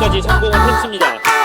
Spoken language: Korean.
지금까지 성공을 했습니다.